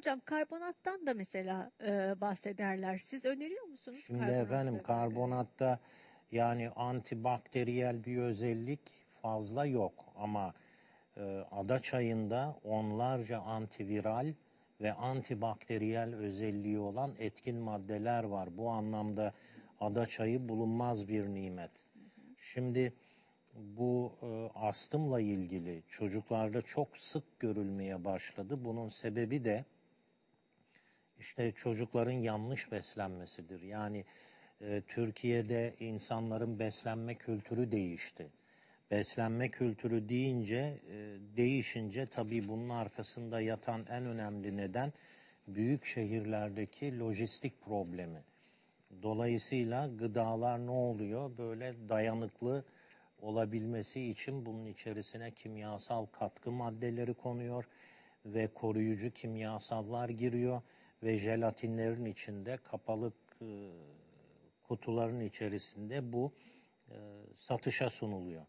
Hocam karbonattan da mesela e, bahsederler. Siz öneriyor musunuz Şimdi karbonatları? efendim karbonatta yani antibakteriyel bir özellik fazla yok ama e, ada çayında onlarca antiviral ve antibakteriyel özelliği olan etkin maddeler var. Bu anlamda ada çayı bulunmaz bir nimet. Şimdi bu e, astımla ilgili çocuklarda çok sık görülmeye başladı. Bunun sebebi de işte çocukların yanlış beslenmesidir. Yani e, Türkiye'de insanların beslenme kültürü değişti. Beslenme kültürü deyince, e, değişince tabii bunun arkasında yatan en önemli neden büyük şehirlerdeki lojistik problemi. Dolayısıyla gıdalar ne oluyor? Böyle dayanıklı olabilmesi için bunun içerisine kimyasal katkı maddeleri konuyor ve koruyucu kimyasallar giriyor ve jelatinlerin içinde kapalı e, kutuların içerisinde bu e, satışa sunuluyor.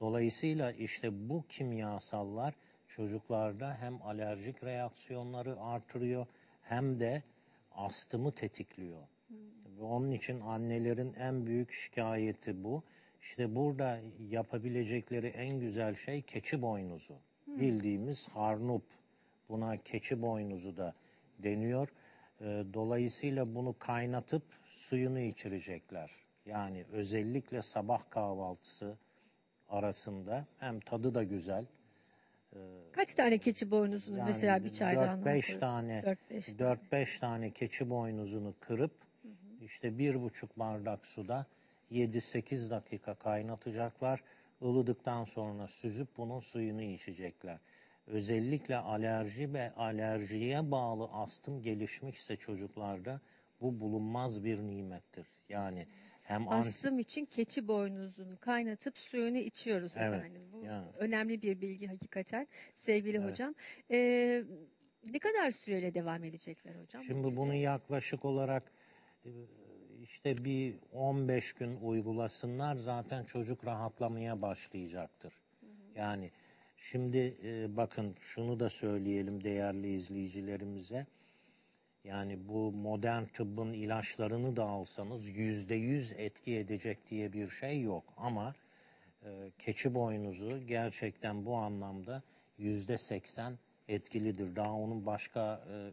Dolayısıyla işte bu kimyasallar çocuklarda hem alerjik reaksiyonları artırıyor hem de astımı tetikliyor. Ve onun için annelerin en büyük şikayeti bu. İşte burada yapabilecekleri en güzel şey keçi boynuzu. Bildiğimiz harnup. Buna keçi boynuzu da deniyor. Ee, Dolayısıyla bunu kaynatıp suyunu içirecekler. Yani özellikle sabah kahvaltısı arasında hem tadı da güzel. Kaç tane keçi boynuzunu Yani mesela bir çaydanlığa 4-5 koyup- tane 4-5 tane. 4-5 tane keçi boynuzunu kırıp işte bir buçuk bardak suda 7-8 dakika kaynatacaklar. Ilıdıktan sonra süzüp bunun suyunu içecekler. Özellikle alerji ve alerjiye bağlı astım gelişmişse çocuklarda bu bulunmaz bir nimettir. Yani hem Astım için keçi boynuzunu kaynatıp suyunu içiyoruz Evet, efendim. Bu yani. önemli bir bilgi hakikaten sevgili Evet. hocam. Ee, ne kadar süreyle devam edecekler hocam? Şimdi bunu yaklaşık olarak e, işte bir 15 gün uygulasınlar zaten çocuk rahatlamaya başlayacaktır. Yani şimdi e, bakın şunu da söyleyelim değerli izleyicilerimize. Yani bu modern tıbbın ilaçlarını da alsanız yüzde yüz etki edecek diye bir şey yok. Ama e, keçi boynuzu gerçekten bu anlamda yüzde seksen etkilidir. Daha onun başka e,